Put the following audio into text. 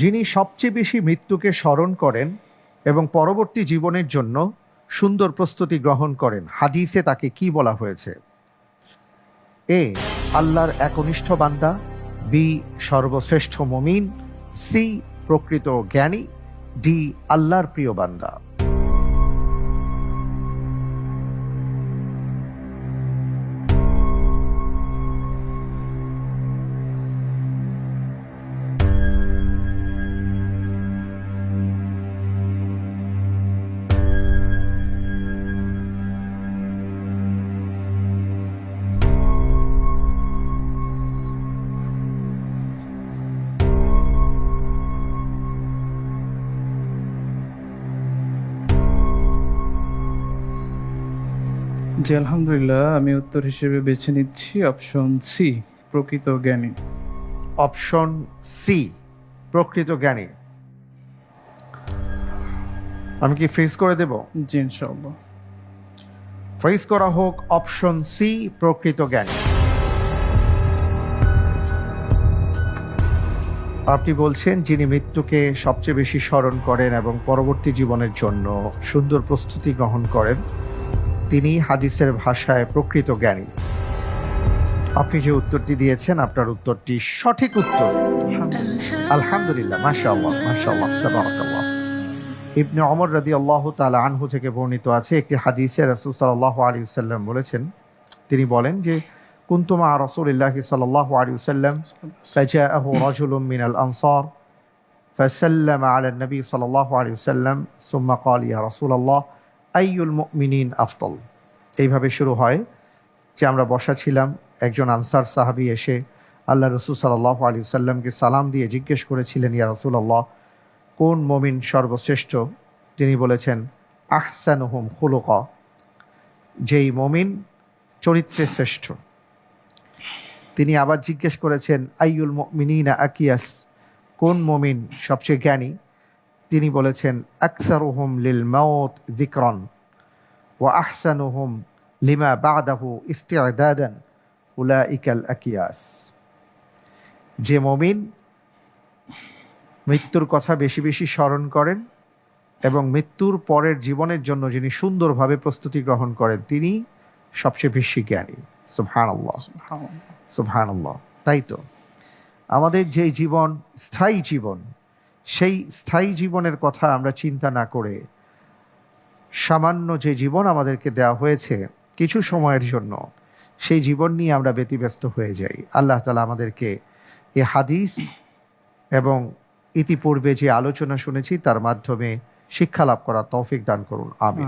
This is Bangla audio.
যিনি সবচেয়ে বেশি মৃত্যুকে স্মরণ করেন এবং পরবর্তী জীবনের জন্য সুন্দর প্রস্তুতি গ্রহণ করেন, হাদিসে তাকে কি বলা হয়েছে? এ, আল্লাহর একনিষ্ঠ বান্দা, বি, সর্বশ্রেষ্ঠ মমিন, সি, প্রকৃত জ্ঞানী, ডি, আল্লাহর প্রিয় বান্দা। জি আলহামদুলিল্লাহ। আমি উত্তর হিসেবে বেছে নিচ্ছি অপশন সি প্রকৃত জ্ঞানী। অপশন সি প্রকৃত জ্ঞানী। আমি কি ফ্রিজ করে দেব? জি ইনশাআল্লাহ। ফ্রিজ করা হোক অপশন সি প্রকৃত জ্ঞানী। আপনি বলছেন যিনি মৃত্যুকে সবচেয়ে বেশি স্মরণ করেন এবং পরবর্তী জীবনের জন্য সুন্দর প্রস্তুতি গ্রহণ করেন। তিনি হাদিসের ভাষায় প্রকৃত জ্ঞানী আপনি যে উত্তরটি দিয়েছেন আপনার উত্তরটি সঠিক উত্তর আলহামদুলিল্লাহ মাশাআল্লাহ মাশাআল্লাহ তাবারাকাল্লাহ ইবনে ওমর রাদিয়াল্লাহু তাআলা আনহু থেকে বর্ণিত আছে একটি হাদিসে রাসূল সাল্লাল্লাহু আলাইহি ওয়াসাল্লাম বলেছেন তিনি বলেন যে কুনতুমা রাসূলিল্লাহ সাল্লাল্লাহু আলাইহি ওয়াসাল্লাম فجاءه رجل من الأنصار فسلم على النبي صلى الله عليه وسلم ثم قال يا رسول الله আইউল মিনিন আফতল এইভাবে শুরু হয় যে আমরা বসা ছিলাম, একজন আনসার সাহাবি এসে আল্লাহ রসুল সাল্লাহ আলী সাল্লামকে সালাম দিয়ে জিজ্ঞেস করেছিলেন, ইয়া রসুল আল্লাহ কোন মমিন সর্বশ্রেষ্ঠ? তিনি বলেছেন আহসান আহসানুহুম হুলক যেই মমিন চরিত্রে শ্রেষ্ঠ। তিনি আবার জিজ্ঞেস করেছেন আইউল মিনিনা আকিয়াস, কোন মমিন সবচেয়ে জ্ঞানী? তিনি বলেছেন আকসারুহুম লিল মাউত যিকরন ওয়া আহসানুহুম লিমা বাদাহু ইস্তিআদাদান উলাইকাল আকিয়াস. যে মমিন মৃত্যুর কথা বেশি বেশি স্মরণ করেন এবং মৃত্যুর পরের জীবনের জন্য যিনি সুন্দরভাবে প্রস্তুতি গ্রহণ করেন তিনি সবচেয়ে বেশি জ্ঞানী। সুবহানাল্লাহ। সুবহানাল্লাহ। তাই তো? আমাদের যেই জীবন স্থায়ী জীবন সেই স্থায়ী জীবনের কথা আমরা চিন্তা না করে সামান্য যে জীবন আমাদেরকে দেওয়া হয়েছে কিছু সময়ের জন্য, সেই জীবন নিয়ে আমরা ব্যতিব্যস্ত হয়ে যাই। আল্লাহ তালা আমাদেরকে এ হাদিস এবং ইতিপূর্বে যে আলোচনা শুনেছি, তার মাধ্যমে শিক্ষা লাভ করা তৌফিক দান করুন। আমি